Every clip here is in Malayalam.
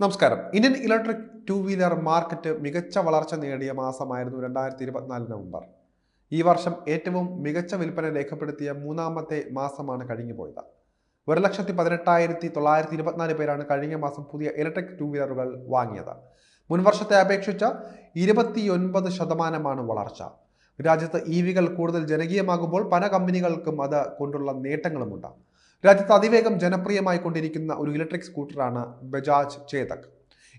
നമസ്കാരം. Indian electric two wheeler market മികച്ച വളർച്ച നേടിയ മാസമായിരുന്നു രണ്ടായിരത്തി ഇരുപത്തിനാല് നവംബർ. ഈ വർഷം ഏറ്റവും മികച്ച വിൽപ്പന രേഖപ്പെടുത്തിയ മൂന്നാമത്തെ മാസമാണ് കഴിഞ്ഞുപോയത്. ഒരു ലക്ഷത്തി പതിനെട്ടായിരത്തി തൊള്ളായിരത്തി ഇരുപത്തിനാല് പേരാണ് കഴിഞ്ഞ മാസം പുതിയ ഇലക്ട്രിക് ടു വീലറുകൾ വാങ്ങിയത്. മുൻ വർഷത്തെ അപേക്ഷിച്ച് ഇരുപത്തിയൊൻപത് ശതമാനമാണ് വളർച്ച. രാജ്യത്ത് ഇ വികൾ കൂടുതൽ ജനകീയമാകുമ്പോൾ പല കമ്പനികൾക്കും അത് കൊണ്ടുള്ള നേട്ടങ്ങളുമുണ്ട്. രാജ്യത്ത് അതിവേഗം ജനപ്രിയമായി കൊണ്ടിരിക്കുന്ന ഒരു ഇലക്ട്രിക് സ്കൂട്ടറാണ് ബജാജ് ചേതക്.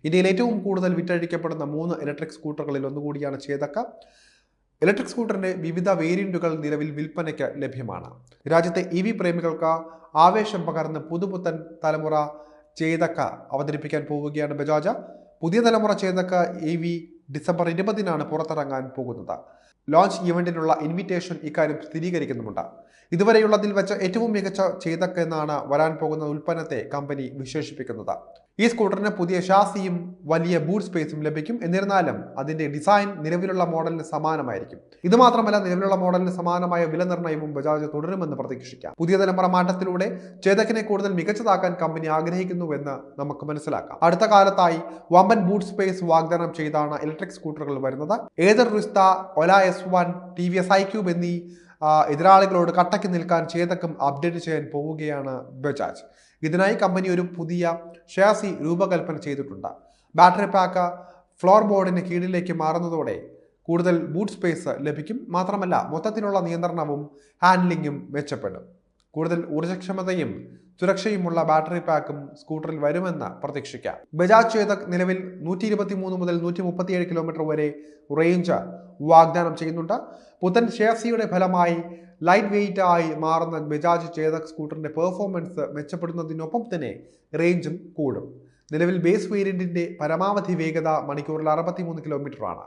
ഇന്ത്യയിൽ ഏറ്റവും കൂടുതൽ വിറ്റഴിക്കപ്പെടുന്ന മൂന്ന് ഇലക്ട്രിക് സ്കൂട്ടറുകളിൽ ഒന്നുകൂടിയാണ് ചേതക്ക. ഇലക്ട്രിക് സ്കൂട്ടറിന്റെ വിവിധ വേരിയന്റുകൾ നിലവിൽ വിൽപ്പനയ്ക്ക് ലഭ്യമാണ്. രാജ്യത്തെ ഇ വി പ്രേമികൾക്ക് ആവേശം പകർന്ന് പുതുപുത്തൻ തലമുറ ചേതക്ക അവതരിപ്പിക്കാൻ പോവുകയാണ് ബജാജ. പുതിയ തലമുറ ചേതക്ക ഇ വി ഡിസംബർ ഇരുപതിനാണ് പുറത്തിറങ്ങാൻ പോകുന്നത്. ലോഞ്ച് ഇവന്റിനുള്ള ഇൻവിറ്റേഷൻ ഇക്കാര്യം സ്ഥിരീകരിക്കുന്നുമുണ്ട്. ഇതുവരെയുള്ളതിൽ വെച്ച ഏറ്റവും മികച്ച ചെയ്തക്ക് എന്നാണ് വരാൻ പോകുന്ന ഉൽപ്പന്നത്തെ കമ്പനി വിശേഷിപ്പിക്കുന്നത്. ഈ സ്കൂട്ടറിന് പുതിയ ഷാസിയും വലിയ ബൂട്ട് സ്പേസും ലഭിക്കും. എന്നിരുന്നാലും അതിന്റെ ഡിസൈൻ നിലവിലുള്ള മോഡലിന് സമാനമായിരിക്കും. ഇത് മാത്രമല്ല നിലവിലുള്ള മോഡലിന് സമാനമായ വില നിർണയവും ബജാജ് തുടരുമെന്ന് പ്രതീക്ഷിക്കാം. പുതിയ തലമുറ മാറ്റത്തിലൂടെ ചേതക്കിനെ കൂടുതൽ മികച്ചതാക്കാൻ കമ്പനി ആഗ്രഹിക്കുന്നുവെന്ന് നമുക്ക് മനസ്സിലാക്കാം. അടുത്ത കാലത്തായി വമ്പൻ ബൂട്ട് സ്പേസ് വാഗ്ദാനം ചെയ്താണ് ഇലക്ട്രിക് സ്കൂട്ടറുകൾ വരുന്നത്. Ather Rizta Ola S one T V S I cube എന്നീ എതിരാളികളോട് കട്ടയ്ക്ക് നിൽക്കാൻ ചേതക്കും അപ്ഡേറ്റ് ചെയ്യാൻ പോവുകയാണ് ബജാജ്. ഇതിനായി കമ്പനി ഒരു പുതിയ ഷാസി രൂപകൽപ്പന ചെയ്തിട്ടുണ്ട്. ബാറ്ററി പാക്ക് ഫ്ലോർ ബോർഡിന് കീഴിലേക്ക് മാറുന്നതോടെ കൂടുതൽ ബൂട്ട് സ്പേസ് ലഭിക്കും. മാത്രമല്ല മൊത്തത്തിലുള്ള നിയന്ത്രണവും ഹാൻഡ്ലിങ്ങും മെച്ചപ്പെടും. കൂടുതൽ ഊർജക്ഷമതയും സുരക്ഷയുമുള്ള ബാറ്ററി പാക്കും സ്കൂട്ടറിൽ വരുമെന്ന് പ്രതീക്ഷിക്കാം. ബജാജ് ചേതക് നിലവിൽ നൂറ്റി ഇരുപത്തി മൂന്ന് മുതൽ നൂറ്റി മുപ്പത്തിയേഴ് കിലോമീറ്റർ വരെ റേഞ്ച് വാഗ്ദാനം ചെയ്യുന്നുണ്ട്. പുത്തൻ ഷേസിയുടെ ഫലമായി ലൈറ്റ് വെയിറ്റ് ആയി മാറുന്ന ബജാജ് ചേതക് സ്കൂട്ടറിന്റെ പെർഫോമൻസ് മെച്ചപ്പെടുന്നതിനൊപ്പം തന്നെ റേഞ്ചും കൂടും. നിലവിൽ ബേസ് വേരിയന്റിന്റെ പരമാവധി വേഗത മണിക്കൂറിൽ അറുപത്തിമൂന്ന് മൂന്ന് ആണ്.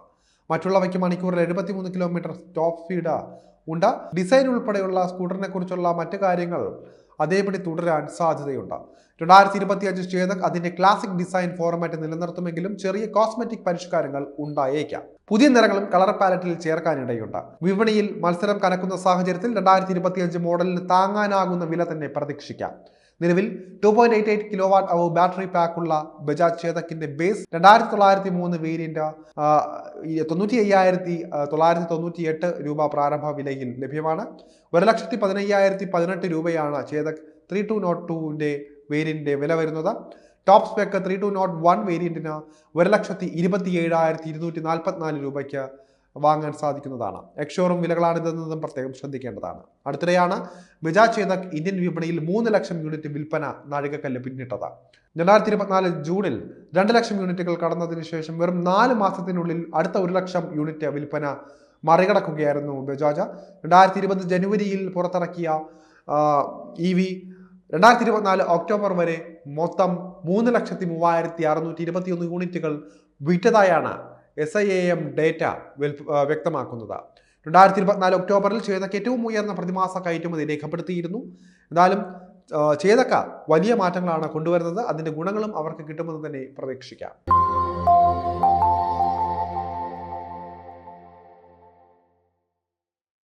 മറ്റുള്ളവയ്ക്ക് മണിക്കൂറിൽ എഴുപത്തിമൂന്ന് കിലോമീറ്റർ ടോപ്പ് സ്പീഡ് ഉണ്ട്. ഡിസൈൻ ഉൾപ്പെടെയുള്ള സ്കൂട്ടറിനെ കുറിച്ചുള്ള മറ്റു കാര്യങ്ങൾ അതേപടി തുടരാൻ സാധ്യതയുണ്ട്. രണ്ടായിരത്തി ഇരുപത്തി അഞ്ച് ചേതക് അതിന്റെ ക്ലാസിക് ഡിസൈൻ ഫോർമാറ്റ് നിലനിർത്തുമെങ്കിലും ചെറിയ കോസ്മെറ്റിക് പരിഷ്കാരങ്ങൾ ഉണ്ടായേക്കാം. പുതിയ നിറങ്ങളും കളർ പാലറ്റിൽ ചേർക്കാനിടയുണ്ട്. വിപണിയിൽ മത്സരം കനക്കുന്ന സാഹചര്യത്തിൽ രണ്ടായിരത്തി മോഡലിന് താങ്ങാനാകുന്ന വില തന്നെ പ്രതീക്ഷിക്കാം. നിലവിൽ two point eight eight kilo watt hour battery പാക്കുള്ള Bajaj ചേതക്കിന്റെ ബേസ് രണ്ടായിരത്തി തൊള്ളായിരത്തി മൂന്ന് വേരിയന്റ് തൊണ്ണൂറ്റി അയ്യായിരത്തി തൊള്ളായിരത്തി തൊണ്ണൂറ്റി എട്ട് രൂപ പ്രാരംഭ വിലയിൽ ലഭ്യമാണ്. ഒരു ലക്ഷത്തി പതിനയ്യായിരത്തി പതിനെട്ട് രൂപയാണ് ചേതക് ത്രീ ടു നോട്ട് ടുവിന്റെ വേരിയന്റിന്റെ വില വരുന്നത്. Top spec three two nought one വേരിയന്റിന് ഒരു ലക്ഷത്തി ഇരുപത്തി ഏഴായിരത്തി ഇരുന്നൂറ്റി നാൽപ്പത്തിനാല് രൂപയ്ക്ക് വാങ്ങാൻ സാധിക്കുന്നതാണ്. എക്ഷോറും വിലകളാണിതെന്നതും പ്രത്യേകം ശ്രദ്ധിക്കേണ്ടതാണ്. അടുത്തിടെയാണ് ബജാജ് ചേതക് ഇന്ത്യൻ വിപണിയിൽ മൂന്ന് ലക്ഷം യൂണിറ്റ് വിൽപ്പന നാഴികക്കല്ല് പിന്നിട്ടത്. രണ്ടായിരത്തി ഇരുപത്തിനാല് ജൂണിൽ രണ്ട് ലക്ഷം യൂണിറ്റുകൾ കടന്നതിന് ശേഷം വെറും നാല് മാസത്തിനുള്ളിൽ അടുത്ത ഒരു ലക്ഷം യൂണിറ്റ് വിൽപ്പന മറികടക്കുകയായിരുന്നു ബജാജ് രണ്ടായിരത്തി ഇരുപത് ജനുവരിയിൽ പുറത്തിറക്കിയ ഇ വി രണ്ടായിരത്തി ഇരുപത്തിനാല് ഒക്ടോബർ വരെ മൊത്തം മൂന്ന് ലക്ഷത്തി മൂവായിരത്തി അറുന്നൂറ്റി ഇരുപത്തിയൊന്ന് യൂണിറ്റുകൾ വിറ്റതായാണ് S I A M data വ്യക്തമാക്കുന്നത്. രണ്ടായിരത്തി ഇരുപത്തിനാല് ഒക്ടോബറിൽ ചേതക്ക് ഏറ്റവും ഉയർന്ന പ്രതിമാസ കയറ്റുമതി രേഖപ്പെടുത്തിയിരുന്നു. എന്നാലും ചേതക്ക വലിയ മാറ്റങ്ങളാണ് കൊണ്ടുവരുന്നത്. അതിന്റെ ഗുണങ്ങളും അവർക്ക് കിട്ടുമെന്ന് തന്നെ പ്രതീക്ഷിക്കാം.